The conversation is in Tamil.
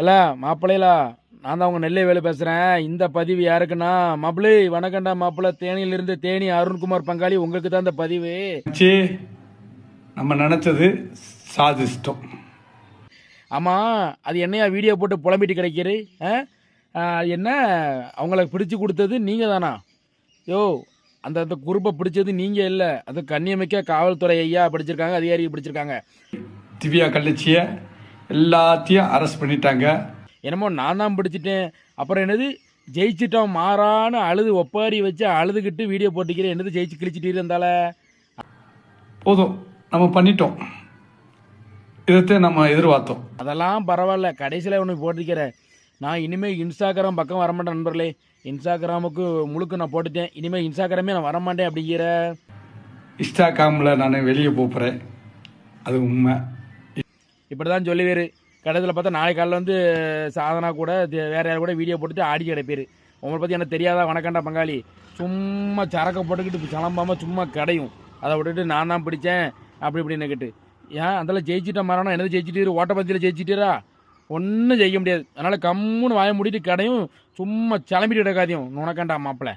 இல்ல மாப்பிள்ளையிலா நான் தான் உங்க நெல்லை வேலை பேசுறேன். இந்த பதிவு யாருக்குன்னா மாப்பிள்ளை வணக்கம்டா மாப்பிள்ளை. தேனியிலிருந்து தேனி அருண்குமார் பங்காளி உங்களுக்கு தான் இந்த பதிவு. ச்சே நம்ம நினச்சது சாதிச்சிட்டோம். ஆமா அது என்னையா வீடியோ போட்டு புலம்பிட்டு கிடைக்கிறு? என்ன? அவங்கள பிடிச்சு கொடுத்தது நீங்க தானா? யோ அந்த அந்த குரூப்பை பிடிச்சது நீங்க இல்ல. அது கண்ணியமிக்க காவல்துறை ஐயா பிடிச்சிருக்காங்க அதிகாரி பிடிச்சிருக்காங்க. திவ்யா கள்ளச்சியை எல்லாத்தையும் அரெஸ்ட் பண்ணிட்டாங்க. என்னமோ நான் தான் பிடிச்சிட்டேன். அப்புறம் என்னது? ஜெயிச்சிட்டோம் மாறான்னு அழுது ஒப்பாரி வச்சு அழுதுகிட்டு வீடியோ போட்டுக்கிறேன் என்னது? ஜெயிச்சு கிழிச்சிட்டு இருந்தால போதும் நம்ம பண்ணிட்டோம். இதைத்தான் நம்ம எதிர்பார்த்தோம். அதெல்லாம் பரவாயில்ல கடைசியில் ஒன்று போட்டிருக்கிறேன் நான் இனிமேல் இன்ஸ்டாகிராம் பக்கம் வரமாட்டேன் நண்பர்களே. இன்ஸ்டாகிராமுக்கு முழுக்க நான் போட்டுட்டேன். இனிமேல் இன்ஸ்டாகிராமே நான் வரமாட்டேன் அப்படிங்கிற. இன்ஸ்டாகிராமில் நான் வெளியே போகிறேன் அது உண்மை. இப்படி தான் சொல்லுவார் கடைசியில் பார்த்தா நாளை காலையில் வந்து சாதனா கூட வேறு யார் கூட வீடியோ போட்டுட்டு ஆடி கிடப்பேரு. உங்களை பற்றி எனக்கு தெரியாதா வணக்கண்டா பங்காளி? சும்மா சரக்கை போட்டுக்கிட்டு கிளம்பாமல் சும்மா கடையும். அதை விட்டுட்டு நான் தான் பிடிச்சேன் அப்படி இப்படின்னுக்கிட்டு ஏன்? அதெல்லாம் ஜெயிச்சிட்ட மரணம். என்னது ஜெயிச்சிட்டு ஓட்டப்பத்தியில் ஜெயிச்சிட்டீரா ஒன்றும் ஜெயிக்க முடியாது. அதனால் கம்முன்னு வாய முடிட்டு கடையும் சும்மா கிளம்பிட்டு கிடக்காதையும் உனக்கண்டா மாப்பிள்ள